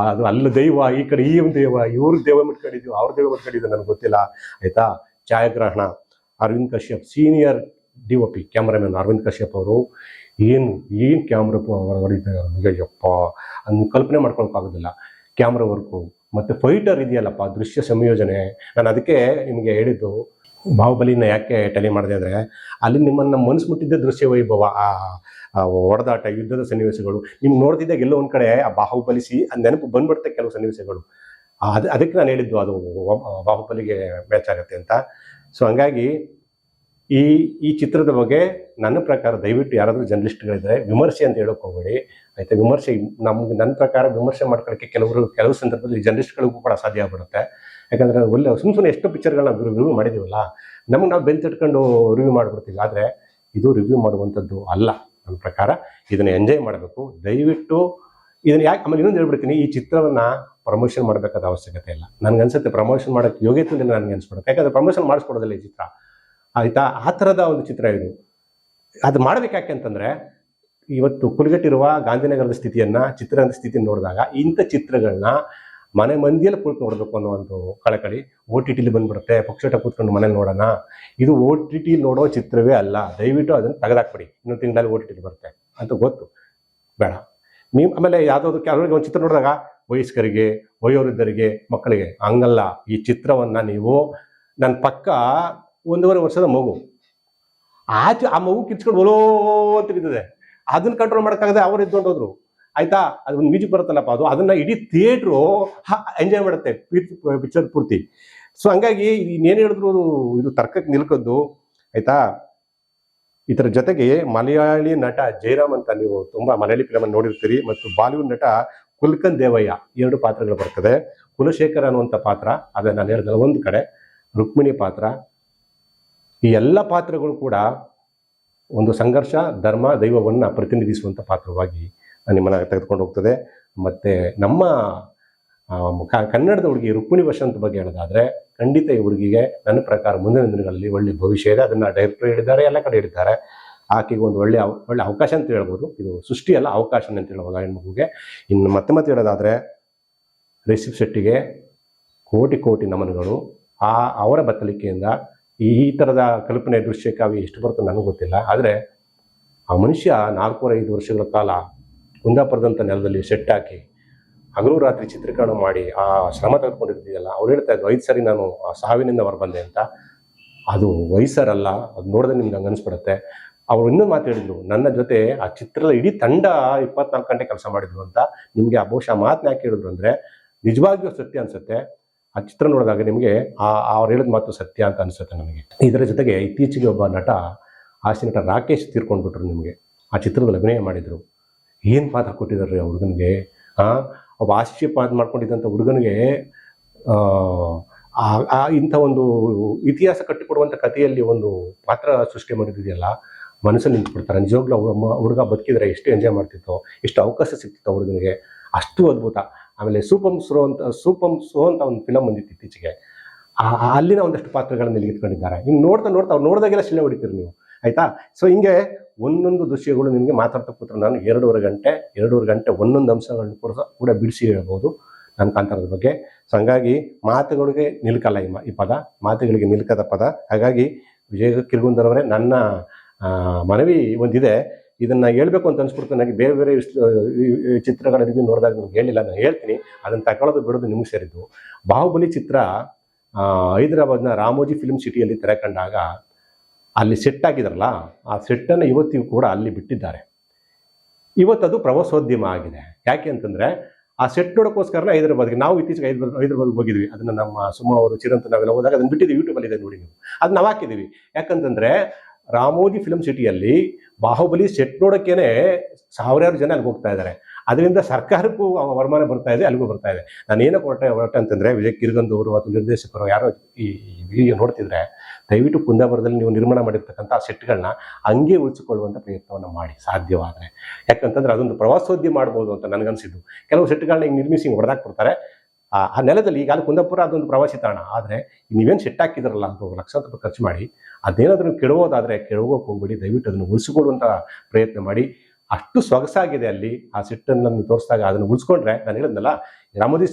ಅದು ಅಲ್ಲ ದೈವ, ಈ ಕಡೆ ಈ ಒಂದು ದೈವ, ಇವ್ರ ದೈವ ಮಟ್ಕೊಂಡಿದ್ವಿ ಅವ್ರ ದೈವ ಮಟ್ಕೊಂಡಿದ್ದು ನನಗೆ ಗೊತ್ತಿಲ್ಲ. ಆಯ್ತಾ? ಛಾಯಾಗ್ರಹಣ, Aravind Kashyap senior D O P cameraman Aravind Kashyap ಅವರು. ಏನು ಏನು ಕ್ಯಾಮ್ರಾ ಹೊಡಿತಾರೆ ನನಗೆ ಯಪ್ಪ, ಅದನ್ನು ಕಲ್ಪನೆ ಮಾಡ್ಕೊಳಕ್ಕಾಗೋದಿಲ್ಲ ಕ್ಯಾಮ್ರಾ ವರ್ಕು ಮತ್ತು ಫೈಟರ್ ಇದೆಯಲ್ಲಪ್ಪ, ದೃಶ್ಯ ಸಂಯೋಜನೆ. ನಾನು ಅದಕ್ಕೆ ನಿಮಗೆ ಹೇಳಿದ್ದು ಬಾಹುಬಲಿನ ಯಾಕೆ ಟೆಲಿ ಮಾಡಿದೆ ಅಂದರೆ ಅಲ್ಲಿ ನಿಮ್ಮನ್ನು ಮನಸ್ಸು ಮುಟ್ಟಿದ್ದ ದೃಶ್ಯ ವೈಭವ, ಆ ಹೊಡೆದಾಟ, ಯುದ್ಧದ ಸನ್ನಿವೇಶಗಳು. ನಿಮ್ಗೆ ನೋಡ್ತಿದ್ದಾಗ ಎಲ್ಲೋ ಒಂದು ಕಡೆ ಆ ಬಾಹುಬಲಿ ಸಿ ನೆನಪು ಬಂದ್ಬಿಡುತ್ತೆ ಕೆಲವು ಸನ್ನಿವೇಶಗಳು. ಅದು, ಅದಕ್ಕೆ ನಾನು ಹೇಳಿದ್ದು ಅದು ಬಾಹುಬಲಿಗೆ ಮ್ಯಾಚ್ ಆಗುತ್ತೆ ಅಂತ. ಸೊ ಹಂಗಾಗಿ ಈ ಈ ಚಿತ್ರದ ಬಗ್ಗೆ ನನ್ನ ಪ್ರಕಾರ ದಯವಿಟ್ಟು ಯಾರಾದರೂ ಜರ್ನಲಿಸ್ಟ್ಗಳಿದ್ರೆ ವಿಮರ್ಶೆ ಅಂತ ಹೇಳೋಕೆ ಹೋಗಬೇಡಿ. ಆಯಿತಾ? ವಿಮರ್ಶೆ ನಮ್ಗೆ ನನ್ನ ಪ್ರಕಾರ ವಿಮರ್ಶೆ ಮಾಡ್ಕೊಳ್ಳೋಕ್ಕೆ ಕೆಲವರು, ಕೆಲವು ಸಂದರ್ಭದಲ್ಲಿ ಜರ್ನಲಿಸ್ಟ್ಗಳಿಗೂ ಕೂಡ ಸಾಧ್ಯ ಆಗ್ಬಿಡುತ್ತೆ. ಯಾಕಂದ್ರೆ ಒಳ್ಳೆ ಸುಮ್ಮ ಸುಮ್ಮನೆ ಎಷ್ಟು ಪಿಕ್ಚರ್ಗಳನ್ನ ರಿವ್ಯೂ ಮಾಡಿದ್ದೀವಲ್ಲ ನಮಗೆ ನಾವು ಬೆಂಚ್ ಇಟ್ಕೊಂಡು ರಿವ್ಯೂ ಮಾಡಿಬಿಡ್ತೀವಿ. ಆದರೆ ಇದು ರಿವ್ಯೂ ಮಾಡುವಂಥದ್ದು ಅಲ್ಲ. ನನ್ನ ಪ್ರಕಾರ ಇದನ್ನು ಎಂಜಾಯ್ ಮಾಡಬೇಕು. ದಯವಿಟ್ಟು ಇದನ್ನು ಯಾಕೆ ಆಮೇಲೆ ಇನ್ನೊಂದು ಹೇಳ್ಬಿಡ್ತೀನಿ. ಈ ಚಿತ್ರವನ್ನು ಪ್ರಮೋಷನ್ ಮಾಡಬೇಕಾದ ಅವಶ್ಯಕತೆ ಇಲ್ಲ. ನನ್ಗೆ ಅನ್ಸುತ್ತೆ ಪ್ರಮೋಷನ್ ಮಾಡೋಕ್ಕೆ ಯೋಗ್ಯತೆ ಇಲ್ಲ ನನಗೆ ಅನ್ಸ್ಬಿಡುತ್ತೆ. ಯಾಕಂದರೆ ಪ್ರಮೋಷನ್ ಮಾಡಿಸ್ಕೊಡೋದಿಲ್ಲ ಈ ಚಿತ್ರ. ಆಯಿತಾ? ಆ ಥರದ ಒಂದು ಚಿತ್ರ ಇದು. ಅದು ಮಾಡಬೇಕು ಯಾಕೆ ಅಂತಂದರೆ, ಇವತ್ತು ಕುಲಗಟ್ಟಿರುವ ಗಾಂಧಿನಗರದ ಸ್ಥಿತಿಯನ್ನು ಚಿತ್ರದ ಸ್ಥಿತಿಯನ್ನು ನೋಡಿದಾಗ ಇಂಥ ಚಿತ್ರಗಳನ್ನ ಮನೆ ಮಂದಿಯಲ್ಲಿ ಕುಳಿತು ನೋಡಬೇಕು ಅನ್ನೋ ಒಂದು ಕಳಕಳಿ ಓ ಟಿ ಟಿಲಿ ಬಂದ್ಬಿಡುತ್ತೆ. ಪಕ್ಷಟ ಕೂತ್ಕೊಂಡು ಮನೇಲಿ ನೋಡೋಣ. ಇದು ಓ ಟಿ ಟಿ ನೋಡೋ ಚಿತ್ರವೇ ಅಲ್ಲ. ದಯವಿಟ್ಟು ಅದನ್ನು ತೆಗೆದಾಕ್ಬಿಡಿ. ಇನ್ನೊಂದು ತಿಂಗಳಲ್ಲಿ ಓ ಟಿ ಟಿಲಿ ಬರುತ್ತೆ ಅಂತ ಗೊತ್ತು. ಬೇಡ. ನೀವು ಆಮೇಲೆ ಯಾವುದಾದ್ರು ಕೆಲವರಿಗೆ ಒಂದು ಚಿತ್ರ ನೋಡಿದಾಗ ವಯಸ್ಕರಿಗೆ, ವಯೋವೃದ್ಧರಿಗೆ, ಮಕ್ಕಳಿಗೆ ಹಂಗಲ್ಲ. ಈ ಚಿತ್ರವನ್ನು ನೀವು ನನ್ನ ಪಕ್ಕ ಒಂದೂವರೆ ವರ್ಷದ ಮಗು. ಆಚೆ ಆ ಮಗು ಕಿಚ್ಕೊಂಡು ಬಲೋ ಅಂತ ಬಿದ್ದಿದೆ. ಅದನ್ನ ಕಂಟ್ರೋಲ್ ಮಾಡೋಕ್ಕಾಗದೆ ಅವರು ಎದ್ಕೊಂಡು ಹೋದ್ರು ಆಯ್ತಾ? ಒಂದು ಮ್ಯೂಸಿಕ್ ಬರುತ್ತಲ್ಲಪ್ಪ, ಅದು ಅದನ್ನ ಇಡೀ ಥಿಯೇಟ್ರು ಎಂಜಾಯ್ ಮಾಡುತ್ತೆ ಪಿಕ್ಚರ್ ಪೂರ್ತಿ. ಸೊ ಹಂಗಾಗಿ ಇನ್ನೇನು ಹೇಳಿದ್ರು ಅದು, ಇದು ತರ್ಕಕ್ಕೆ ನಿಲ್ಕದ್ದು, ಆಯ್ತಾ? ಇದರ ಜೊತೆಗೆ ಮಲಯಾಳಿ ನಟ ಜಯರಾಮ್ ಅಂತ ನೀವು ತುಂಬಾ ಮಲಯಾಳಿ ಫಿಲಮ್ ನೋಡಿರ್ತೀರಿ ಮತ್ತು ಬಾಲಿವುಡ್ ನಟ ಕುಲ್ಕನ್ ದೇವಯ್ಯ ಎರಡು ಪಾತ್ರಗಳು ಬರ್ತದೆ. ಕುಲಶೇಖರ್ ಅನ್ನುವಂಥ ಪಾತ್ರ, ಅದೇ ನಾನು ಹೇಳಿದ್ರೆ ಒಂದು ಕಡೆ, ರುಕ್ಮಿಣಿ ಪಾತ್ರ. ಈ ಎಲ್ಲ ಪಾತ್ರಗಳು ಕೂಡ ಒಂದು ಸಂಘರ್ಷ, ಧರ್ಮ, ದೈವವನ್ನು ಪ್ರತಿನಿಧಿಸುವಂಥ ಪಾತ್ರವಾಗಿ ನಿಮ್ಮನ್ನು ತೆಗೆದುಕೊಂಡು ಹೋಗ್ತದೆ. ಮತ್ತು ನಮ್ಮ ಕನ್ನಡದ ಹುಡುಗಿ ರುಕ್ಮಿಣಿ ವಸಂತ್ ಬಗ್ಗೆ ಹೇಳೋದಾದ್ರೆ, ಖಂಡಿತ ಈ ಹುಡುಗಿಗೆ ನನ್ನ ಪ್ರಕಾರ ಮುಂದಿನ ದಿನಗಳಲ್ಲಿ ಒಳ್ಳೆ ಭವಿಷ್ಯ ಇದೆ. ಅದನ್ನು ಡೈರೆಕ್ಟರ್ ಹೇಳಿದ್ದಾರೆ, ಎಲ್ಲ ಕಡೆ ಹೇಳಿದ್ದಾರೆ. ಆಕೆಗೆ ಒಂದು ಒಳ್ಳೆ ಒಳ್ಳೆ ಅವಕಾಶ ಅಂತ ಹೇಳ್ಬೋದು. ಇದು ಸೃಷ್ಟಿ ಅಲ್ಲ, ಅವಕಾಶ ಅಂತ ಹೇಳ್ಬೋದು ಹೆಣ್ಮಗುಗೆ ಇನ್ನು ಮತ್ತೆ ಮತ್ತೆ ಹೇಳೋದಾದ್ರೆ, ರಿಷಬ್ ಶೆಟ್ಟಿಗೆ ಕೋಟಿ ಕೋಟಿ ನಮನಗಳು. ಆ, ಅವರ ಬತ್ತಲಿಕೆಯಿಂದ ಈ ಈ ಥರದ ಕಲ್ಪನೆ ದೃಶ್ಯ ಕಾವ್ಯ ಎಷ್ಟು ಬರುತ್ತೋ ನನಗೆ ಗೊತ್ತಿಲ್ಲ. ಆದರೆ, ಆ ಮನುಷ್ಯ ನಾಲ್ಕೂವರೆ ಐದು ವರ್ಷಗಳ ಕಾಲ ಕುಂದಾಪುರದಂಥ ನೆಲದಲ್ಲಿ ಸೆಟ್ ಹಾಕಿ ಹಗಲು ರಾತ್ರಿ ಚಿತ್ರೀಕರಣ ಮಾಡಿ ಆ ಶ್ರಮ ತೆಗೆದುಕೊಂಡಿರ್ತೀಯಲ್ಲ ಅವ್ರು ಹೇಳ್ತಾ ಇದ್ರು, ಐದು ಸರಿ ನಾನು ಆ ಸಾವಿನಿಂದ ಹೊರ ಬಂದೆ ಅಂತ. ಅದು ವಯಸ್ಸರಲ್ಲ, ಅದು ನೋಡಿದ್ರೆ ನಿಮ್ಗೆ ಹಂಗೆ ಅನಿಸ್ಬಿಡುತ್ತೆ. ಅವ್ರು ಇನ್ನೊಂದು ಮಾತು ಹೇಳಿದ್ರು, ನನ್ನ ಜೊತೆ ಆ ಚಿತ್ರದ ಇಡೀ ತಂಡ ಇಪ್ಪತ್ನಾಲ್ಕು ಗಂಟೆ ಕೆಲಸ ಮಾಡಿದ್ರು ಅಂತ ನಿಮಗೆ ಆ ಬಹುಶಃ ಮಾತನ್ನ ಯಾಕೆ ಹೇಳಿದ್ರು ಅಂದರೆ, ನಿಜವಾಗಿಯೂ ಸತ್ಯ ಅನಿಸುತ್ತೆ. ಆ ಚಿತ್ರ ನೋಡಿದಾಗ ನಿಮಗೆ ಆ, ಅವ್ರು ಹೇಳಿದ ಮಾತು ಸತ್ಯ ಅಂತ ಅನಿಸುತ್ತೆ ನನಗೆ ಇದರ ಜೊತೆಗೆ ಇತ್ತೀಚೆಗೆ ಒಬ್ಬ ನಟ ಹಾಸ್ಯ ನಟ ರಾಕೇಶ್ ತೀರ್ಕೊಂಡ್ಬಿಟ್ರು ನಿಮಗೆ. ಆ ಚಿತ್ರದಲ್ಲಿ ಅಭಿನಯ ಮಾಡಿದರು. ಏನು ಪಾಠ ಕೊಟ್ಟಿದ್ದಾರೆ ಆ ಹುಡುಗನಿಗೆ? ಆ? ಆಶಿಷ್ಯ ಪಾಠ ಮಾಡ್ಕೊಂಡಿದ್ದಂಥ ಹುಡುಗನಿಗೆ ಆ, ಇಂಥ ಒಂದು ಇತಿಹಾಸ ಕಟ್ಟಿಕೊಡುವಂಥ ಕಥೆಯಲ್ಲಿ ಒಂದು ಪಾತ್ರ ಸೃಷ್ಟಿ ಮಾಡಿದ್ದಿದೆಯಲ್ಲ ಮನಸ್ಸಲ್ಲಿ ನಿಂತ್ಬಿಡ್ತಾರೆ. ನಿಜವಾಗ್ಲೂ ಅವ್ರ ಹುಡುಗ ಬದುಕಿದ್ರೆ ಎಷ್ಟು ಎಂಜಾಯ್ ಮಾಡ್ತಿತ್ತು ಎಷ್ಟು ಅವಕಾಶ ಸಿಗ್ತಿತ್ತು ಹುಡುಗನಿಗೆ ಅಷ್ಟು ಅದ್ಭುತ. ಆಮೇಲೆ ಸೂಪಮ್ ಸ್ರೋ ಅಂತ ಸೂಪಮ್ ಸೋ ಅಂತ ಒಂದು ಫಿಲಮ್ ಬಂದಿತ್ತು ಇತ್ತೀಚೆಗೆ. ಅಲ್ಲಿನ ಒಂದಷ್ಟು ಪಾತ್ರಗಳನ್ನ ಇಲ್ಲಿ ಇಟ್ಕೊಂಡಿದ್ದಾರೆ. ಹಿಂಗೆ ನೋಡ್ತಾ ನೋಡ್ತಾ ಅವ್ರು ನೋಡಿದಾಗೆಲ್ಲ ಶಿಲೆ ಹೊಡಿತೀರಿ ನೀವು. ಆಯ್ತಾ? ಸೊ ಹಿಂಗೆ ಒಂದೊಂದು ದೃಶ್ಯಗಳು ನಿಮಗೆ ಮಾತಾಡ್ತಾ ಕೂತ್ರೆ ನಾನು ಎರಡೂವರೆ ಗಂಟೆ ಎರಡೂವರೆ ಗಂಟೆ ಒಂದೊಂದು ಅಂಶಗಳನ್ನು ಕೂಡ ಕೂಡ ಬಿಡಿಸಿ ಹೇಳ್ಬೋದು ನನ್ನ ಕಾಂತಾರದ ಬಗ್ಗೆ. ಸೊ ಹಂಗಾಗಿ ಮಾತುಗಳಿಗೆ ನಿಲ್ಕಲ್ಲ ಈ ಈ ಪದ, ಮಾತುಗಳಿಗೆ ನಿಲ್ಕದ ಪದ. ಹಾಗಾಗಿ ವಿಜಯ ಕಿರುಗುಂದರವರೇ ನನ್ನ ಮನವಿ ಒಂದಿದೆ. ಇದನ್ನು ಹೇಳಬೇಕು ಅಂತ ಅನ್ಸ್ಬಿಡ್ತು ನನಗೆ ಬೇರೆ ಬೇರೆ ಚಿತ್ರಗಳಲ್ಲಿ ನೋಡಿದಾಗ ನಿಮ್ಗೆ ಹೇಳಿಲ್ಲ, ನಾನು ಹೇಳ್ತೀನಿ. ಅದನ್ನು ತಗೊಳ್ಳೋದು ಬಿಡೋದು ನಿಮ್ಗೆ ಸೇರಿದ್ದು ಬಾಹುಬಲಿ ಚಿತ್ರ ಹೈದರಾಬಾದ್ನ ರಾಮೋಜಿ ಫಿಲ್ಮ್ ಸಿಟಿಯಲ್ಲಿ ತೆರೆ ಕಂಡಾಗ ಅಲ್ಲಿ ಸೆಟ್ ಆಗಿದ್ರಲ್ಲ ಆ ಸೆಟ್ಟನ್ನು ಇವತ್ತಿಗೂ ಕೂಡ ಅಲ್ಲಿ ಬಿಟ್ಟಿದ್ದಾರೆ. ಇವತ್ತದು ಪ್ರವಾಸೋದ್ಯಮ ಆಗಿದೆ. ಯಾಕೆ ಅಂತಂದರೆ, ಆ ಸೆಟ್ ನೋಡೋಕ್ಕೋಸ್ಕರ ಹೈದರಾಬಾದ್ಗೆ ನಾವು ಇತ್ತೀಚೆಗೆ ಹೈದರಾಬಾದ್, ಹೈದರಾಬಾದ್ಗೆ ಹೋಗಿದ್ವಿ. ಅದನ್ನು ನಮ್ಮ ಸುಮ್ಮ ಅವರು ಚಿರಂತ ನಾವೆಲ್ಲ ಹೋದಾಗ ಅದನ್ನು ಬಿಟ್ಟಿದ್ದೀವಿ ಯೂಟ್ಯೂಬಲ್ಲಿ ಇದೆ ನೋಡಿ ನೀವು. ಅದು ನಾವು ಹಾಕಿದ್ದೀವಿ. ಯಾಕಂತಂದರೆ, ರಾಮೋಜಿ ಫಿಲಮ್ ಸಿಟಿಯಲ್ಲಿ ಬಾಹುಬಲಿ ಸೆಟ್ ನೋಡೋಕ್ಕೇನೆ ಸಾವಿರಾರು ಜನ ಅಲ್ಲಿಗೆ ಹೋಗ್ತಾ ಇದ್ದಾರೆ. ಅದರಿಂದ ಸರ್ಕಾರಕ್ಕೂ ವರಮಾನ ಬರ್ತಾ ಇದೆ, ಅಲ್ಲಿಗೂ ಬರ್ತಾ ಇದೆ. ನಾನು ಏನೋ ಹೊರಟೆ ಹೊರಟ ಅಂತಂದ್ರೆ, ವಿಜಯ್ ಕಿರ್ಗಂದವರು ಅಥವಾ ನಿರ್ದೇಶಕರು ಯಾರೋ ಈ ವಿಡಿಯೋ ನೋಡ್ತಿದ್ರೆ, ದಯವಿಟ್ಟು ಕುಂದಾಪುರದಲ್ಲಿ ನೀವು ನಿರ್ಮಾಣ ಮಾಡಿರ್ತಕ್ಕಂಥ ಸೆಟ್ಗಳನ್ನ ಹಂಗೆ ಉಳಿಸಿಕೊಳ್ಳುವಂಥ ಪ್ರಯತ್ನವನ್ನು ಮಾಡಿ, ಸಾಧ್ಯವಾದರೆ. ಯಾಕಂತಂದ್ರೆ ಅದೊಂದು ಪ್ರವಾಸೋದ್ಯಮ ಮಾಡ್ಬೋದು ಅಂತ ನನಗನ್ಸಿದ್ದು. ಕೆಲವು ಸೆಟ್ಗಳನ್ನ ಹಿಂಗೆ ನಿರ್ಮಿಸಿ ಹಿಂಗೆ ಹೊಡೆದಾಕ್ಬಿಡ್ತಾರೆ ಆ ನೆಲದಲ್ಲಿ ಈಗ ಕುಂದಾಪುರ ಅದೊಂದು ಪ್ರವಾಸಿ ತಾಣ. ಆದರೆ ನೀವೇನು ಸೆಟ್ ಹಾಕಿದ್ರಲ್ಲ ಅಂತ ಲಕ್ಷಾಂತರ ರೂಪಾಯಿ ಖರ್ಚು ಮಾಡಿ, ಅದೇನಾದರೂ ಕೆಡವೋದಾದರೆ, ಕೆಡವೋಕೆ ಹೋಗ್ಬೇಡಿ, ದಯವಿಟ್ಟು ಅದನ್ನು ಉಳಿಸಿಕೊಳ್ಳುವಂಥ ಪ್ರಯತ್ನ ಮಾಡಿ. ಅಷ್ಟು ಸೊಗಸಾಗಿದೆ ಅಲ್ಲಿ ಆ ಸಿಟ್ಟನ್ನು ನಮ್ಗೆ ತೋರಿಸಿದಾಗ ಅದನ್ನು ಉಳಿಸ್ಕೊಂಡ್ರೆ ನಾನು ಹೇಳಿದ್ನಲ್ಲ ರಾಮೋದಿ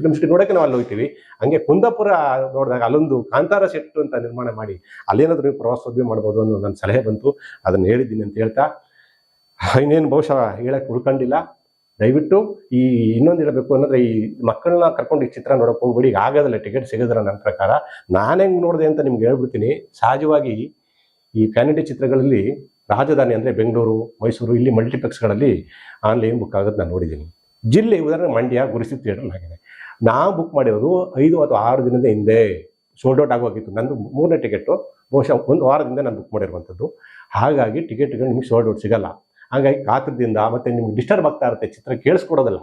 ಫಿಲ್ಮ್ ಸಿಟಿ ನೋಡೋಕೆ ನಾವು ಅಲ್ಲಿ ಹೋಗ್ತೀವಿ. ಹಂಗೆ ಕುಂದಾಪುರ ನೋಡಿದಾಗ ಅಲ್ಲೊಂದು ಕಾಂತಾರ ಸೆಟ್ ಅಂತ ನಿರ್ಮಾಣ ಮಾಡಿ ಅಲ್ಲೇನಾದರೂ ನೀವು ಪ್ರವಾಸೋದ್ಯಮ ಮಾಡ್ಬೋದು ಅನ್ನೋ ನನ್ನ ಸಲಹೆ ಬಂತು. ಅದನ್ನು ಹೇಳಿದ್ದೀನಿ ಅಂತ ಹೇಳ್ತಾ, ಇನ್ನೇನು ಬಹುಶಃ ಹೇಳಕ್ಕೆ ಉಳ್ಕೊಂಡಿಲ್ಲ. ದಯವಿಟ್ಟು ಈ ಇನ್ನೊಂದು ಹೇಳಬೇಕು ಅನ್ನೋದ್ರೆ ಈ ಮಕ್ಕಳನ್ನ ಕರ್ಕೊಂಡು ಈ ಚಿತ್ರ ನೋಡೋಕೆ ಹೋಗ್ಬಿಡಿ. ಈಗ ಆಗೋದಿಲ್ಲ ಟಿಕೆಟ್ ಸಿಗೋದಿಲ್ಲ ನನ್ನ ಪ್ರಕಾರ. ನಾನು ಹೆಂಗೆ ನೋಡಿದೆ ಅಂತ ನಿಮ್ಗೆ ಹೇಳ್ಬಿಡ್ತೀನಿ. ಸಹಜವಾಗಿ ಈ ಫ್ಯಾನಿಟಿ ಚಿತ್ರಗಳಲ್ಲಿ ರಾಜಧಾನಿ ಅಂದರೆ ಬೆಂಗಳೂರು, ಮೈಸೂರು, ಇಲ್ಲಿ ಮಲ್ಟಿಪ್ಲೆಕ್ಸ್ಗಳಲ್ಲಿ ಆನ್ಲೈನ್ ಬುಕ್ ಆಗೋದು ನಾನು ನೋಡಿದ್ದೀನಿ ಜಿಲ್ಲೆ ಉದಾಹರಣೆ ಮಂಡ್ಯ, ಗುರುಸಿ ಥಿಯೇಟರ್ ಆಗಿದೆ. ನಾವು ಬುಕ್ ಮಾಡಿರೋದು ಐದು ಅಥವಾ ಆರು ದಿನದ ಹಿಂದೆ ಸೋಲ್ಡ್ ಔಟ್ ಆಗೋಗಿತ್ತು. ನಂದು ಮೂರನೇ ಟಿಕೆಟು ಬಹುಶಃ ಒಂದು ವಾರದಿಂದ ನಾನು ಬುಕ್ ಮಾಡಿರುವಂಥದ್ದು ಹಾಗಾಗಿ ಟಿಕೆಟ್ಗಳು ನಿಮಗೆ ಸೋಲ್ಡ್ ಔಟ್ ಸಿಗಲ್ಲ. ಹಾಗಾಗಿ ಕಾತ್ರದಿಂದ ಮತ್ತೆ ನಿಮ್ಗೆ ಡಿಸ್ಟರ್ಬ್ ಆಗ್ತಾ ಇರುತ್ತೆ, ಚಿತ್ರ ಕೇಳಿಸ್ಕೊಡೋದಿಲ್ಲ.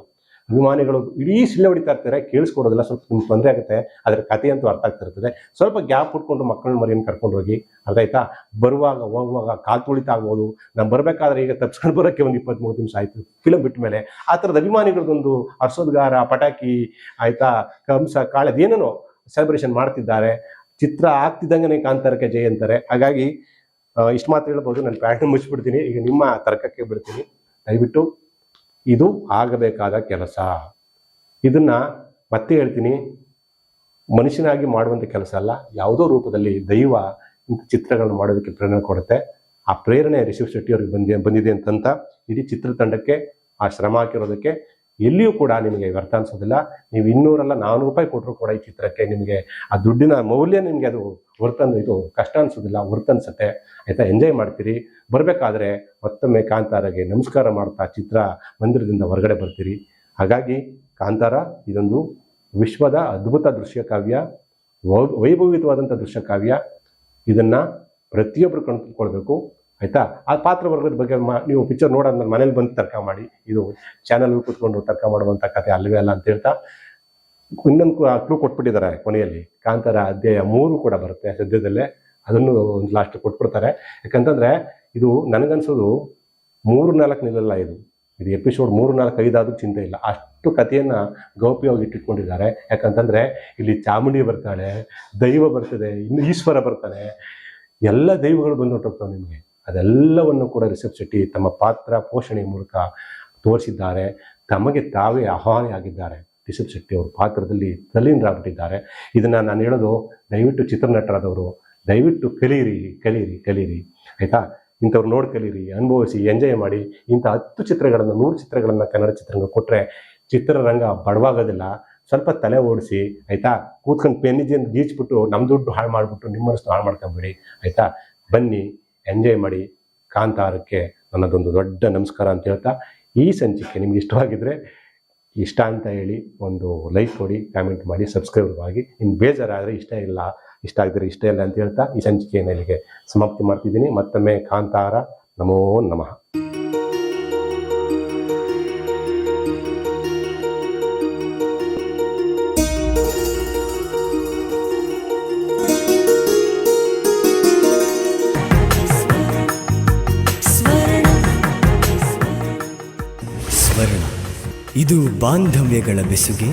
ಅಭಿಮಾನಿಗಳು ಇಡೀ ಸಿಳ್ಳೆ ಹೊಡಿತಾ ಇರ್ತಾರೆ, ಕೇಳಿಸ್ಕೊಡೋದಿಲ್ಲ, ಸ್ವಲ್ಪ ನಿಮ್ಗೆ ತೊಂದರೆ ಆಗುತ್ತೆ, ಅದರ ಕಥೆ ಅಂತೂ ಅರ್ಥ ಆಗ್ತಾ ಇರ್ತದೆ. ಸ್ವಲ್ಪ ಗ್ಯಾಪ್ ಉಟ್ಕೊಂಡು ಮಕ್ಕಳನ್ನ ಮರಿಯನ್ನು ಕರ್ಕೊಂಡು ಹೋಗಿ, ಅರ್ಥ ಬರುವಾಗ, ಹೋಗುವಾಗ ಕಾಲು ತುಳಿತ ಆಗ್ಬೋದು. ನಾನು ಬರಬೇಕಾದ್ರೆ ಈಗ ತಪ್ಸ್ಕೊಂಡು ಬರೋಕ್ಕೆ ಒಂದು ಇಪ್ಪತ್ತ್ಮೂರು ನಿಮಿಷ ಆಯಿತು. ಫಿಲಮ್ ಬಿಟ್ಟ ಮೇಲೆ ಆ ಥರದ ಅಭಿಮಾನಿಗಳದೊಂದು ಹರ್ಸೋದ್ಗಾರ ಪಟಾಕಿ, ಆಯಿತಾ? ಕಂಸ, ಕಾಳೆ, ಅದೇನೇನೋ ಸೆಲೆಬ್ರೇಷನ್ ಮಾಡ್ತಿದ್ದಾರೆ. ಚಿತ್ರ ಆಗ್ತಿದ್ದಂಗೆ ಕಾಂತಾರಕ್ಕೆ ಜಯ ಅಂತಾರೆ. ಹಾಗಾಗಿ ಇಷ್ಟು ಮಾತು ಹೇಳ್ಬೋದು. ನಾನು ಪ್ಯಾಂಟ್ ಮುಚ್ಚಿಬಿಡ್ತೀನಿ. ಈಗ ನಿಮ್ಮ ತರ್ಕಕ್ಕೆ ಬಿಡ್ತೀನಿ. ದಯವಿಟ್ಟು ಇದು ಆಗಬೇಕಾದ ಕೆಲಸ. ಇದನ್ನ ಮತ್ತೆ ಹೇಳ್ತೀನಿ, ಮನುಷ್ಯನಾಗಿ ಮಾಡುವಂಥ ಕೆಲಸ ಅಲ್ಲ, ಯಾವುದೋ ರೂಪದಲ್ಲಿ ದೈವ ಇಂಥ ಚಿತ್ರಗಳನ್ನು ಮಾಡೋದಕ್ಕೆ ಪ್ರೇರಣೆ ಕೊಡುತ್ತೆ. ಆ ಪ್ರೇರಣೆ ರಿಷಿವ್ ಶೆಟ್ಟಿ ಅವ್ರಿಗೆ ಬಂದಿ, ಬಂದಿದೆ ಅಂತಂತ ಇಡೀ ಚಿತ್ರತಂಡಕ್ಕೆ, ಆ ಶ್ರಮ ಹಾಕಿರೋದಕ್ಕೆ ಎಲ್ಲಿಯೂ ಕೂಡ ನಿಮಗೆ ವ್ಯರ್ಥ ಅನಿಸೋದಿಲ್ಲ. ನೀವು ಇನ್ನೂರಲ್ಲ ನಾನ್ನೂರು ರೂಪಾಯಿ ಕೊಟ್ಟರು ಕೂಡ ಈ ಚಿತ್ರಕ್ಕೆ ನಿಮಗೆ ಆ ದುಡ್ಡಿನ ಮೌಲ್ಯ ನಿಮಗೆ ಅದು ವರ್ತ್ ಇದು ಕಷ್ಟ ಅನಿಸೋದಿಲ್ಲ ವರ್ತ್ ಅನ್ಸುತ್ತೆ. ಆಯ್ತಾ? ಎಂಜಾಯ್ ಮಾಡ್ತೀರಿ. ಬರಬೇಕಾದ್ರೆ ಮತ್ತೊಮ್ಮೆ ಕಾಂತಾರಗೆ ನಮಸ್ಕಾರ ಮಾಡ್ತಾ ಚಿತ್ರ ಮಂದಿರದಿಂದ ಹೊರಗಡೆ ಬರ್ತೀರಿ. ಹಾಗಾಗಿ ಕಾಂತಾರ, ಇದೊಂದು ವಿಶ್ವದ ಅದ್ಭುತ ದೃಶ್ಯ ಕಾವ್ಯ ವೈಭವಿತವಾದಂಥ ದೃಶ್ಯ ಕಾವ್ಯ. ಇದನ್ನು ಪ್ರತಿಯೊಬ್ಬರು ಕಣ್ತುಕೊಳ್ಬೇಕು ಆಯಿತಾ? ಆ ಪಾತ್ರ ವರ್ಗದ ಬಗ್ಗೆ ನೀವು ಪಿಕ್ಚರ್ ನನ್ನ ಮನೇಲಿ ಬಂದು ತರ್ಕ ಮಾಡಿ, ಇದು ಚಾನಲ್ ಕೂತ್ಕೊಂಡು ತರ್ಕ ಮಾಡುವಂಥ ಕತೆ ಅಲ್ಲವೇ ಅಲ್ಲ ಅಂತ ಹೇಳ್ತಾ, ಇನ್ನೊಂದು ಕ್ಲೂ ಕೊಟ್ಬಿಟ್ಟಿದ್ದಾರೆ ಕೊನೆಯಲ್ಲಿ. ಕಾಂತಾರ ಅಧ್ಯಾಯ ಮೂರು ಕೂಡ ಬರುತ್ತೆ ಸದ್ಯದಲ್ಲೇ. ಅದನ್ನು ಒಂದು ಲಾಸ್ಟ್ ಕೊಟ್ಬಿಡ್ತಾರೆ. ಯಾಕಂತಂದ್ರೆ ಇದು ನನಗನ್ಸೋದು ಮೂರು ನಾಲ್ಕು ನಿಲ್ಲಲ್ಲ ಇದು. ಇದು ಎಪಿಸೋಡ್ ಮೂರು ನಾಲ್ಕು ಐದಾದ್ರೂ ಚಿಂತೆ ಇಲ್ಲ. ಅಷ್ಟು ಕಥೆಯನ್ನ ಗೌಪ್ಯವಾಗಿ ಇಟ್ಟಿಟ್ಕೊಂಡಿದ್ದಾರೆ. ಯಾಕಂತಂದ್ರೆ ಇಲ್ಲಿ ಚಾಮುಂಡಿ ಬರ್ತಾಳೆ, ದೈವ ಬರ್ತದೆ, ಇನ್ನು ಈಶ್ವರ ಬರ್ತಾನೆ. ಎಲ್ಲ ದೈವಗಳು ಬಂದು ಹೊಟ್ಟೋಗ್ತಾವೆ ನಿಮಗೆ. ಅದೆಲ್ಲವನ್ನು ಕೂಡ ರಿಷಬ್ ಶೆಟ್ಟಿ ತಮ್ಮ ಪಾತ್ರ, ಪೋಷಣೆ ಮೂಲಕ ತೋರಿಸಿದ್ದಾರೆ. ತಮಗೆ ತಾವೇ ಆಹ್ವಾನಿಯಾಗಿದ್ದಾರೆ ರಿಷಬ್ ಶೆಟ್ಟಿ ಅವ್ರ ಪಾತ್ರದಲ್ಲಿ ತಲ್ಲೀನರಾಗ್ಬಿಟ್ಟಿದ್ದಾರೆ. ಇದನ್ನ ನಾನು ಹೇಳೋದು, ದಯವಿಟ್ಟು ಚಿತ್ರನಟರಾದವರು, ದಯವಿಟ್ಟು ಕಲೀರಿ ಕಲೀರಿ ಕಲೀರಿ. ಆಯಿತಾ? ಇಂಥವ್ರು ನೋಡಿ ಕಲೀರಿ, ಅನುಭವಿಸಿ, ಎಂಜಾಯ್ ಮಾಡಿ. ಇಂಥ ಹತ್ತು ಚಿತ್ರಗಳನ್ನು, ನೂರು ಚಿತ್ರಗಳನ್ನು ಕನ್ನಡ ಚಿತ್ರರಂಗ ಕೊಟ್ಟರೆ ಚಿತ್ರರಂಗ ಬಡವಾಗೋದಿಲ್ಲ. ಸ್ವಲ್ಪ ತಲೆ ಓಡಿಸಿ, ಆಯಿತಾ? ಕೂತ್ಕೊಂಡು ಪೆನ್ನಿಜಿಯನ್ನು ಗೀಚ್ಬಿಟ್ಟು ನಮ್ಮ ದುಡ್ಡು ಹಾಳು ಮಾಡಿಬಿಟ್ಟು ನಿಮ್ಮ ಮನಸ್ಸು ಹಾಳು ಮಾಡ್ಕೊಂಬಿಡಿ. ಆಯಿತಾ? ಬನ್ನಿ. ಎಂಜಾಯ್ ಮಾಡಿ ಕಾಂತಾರಕ್ಕೆ ನನ್ನದೊಂದು ದೊಡ್ಡ ನಮಸ್ಕಾರ ಅಂತ ಹೇಳ್ತಾ ಈ ಸಂಚಿಕೆ ನಿಮ್ಗೆ ಇಷ್ಟವಾಗಿದ್ರೆ ಇಷ್ಟ ಅಂತ ಹೇಳಿ ಒಂದು ಲೈಕ್ ಕೊಡಿ ಕಾಮೆಂಟ್ ಮಾಡಿ ಸಬ್ಸ್ಕ್ರೈಬ್ ಆಗಿ ಇನ್ನು ಬೇಜಾರಾದರೆ ಇಷ್ಟ ಇಲ್ಲ, ಇಷ್ಟ ಆಗಿದ್ರೆ ಇಷ್ಟ ಇಲ್ಲ ಅಂತ ಹೇಳ್ತಾ ಈ ಸಂಚಿಕೆಯನ್ನು ಇಲ್ಲಿಗೆ ಸಮಾಪ್ತಿ ಮಾಡ್ತಿದ್ದೀನಿ. ಮತ್ತೊಮ್ಮೆ ಕಾಂತಾರ, ನಮೋ ನಮಃ. ಬಾಂಧವ್ಯಗಳ ಬೆಸುಗೆ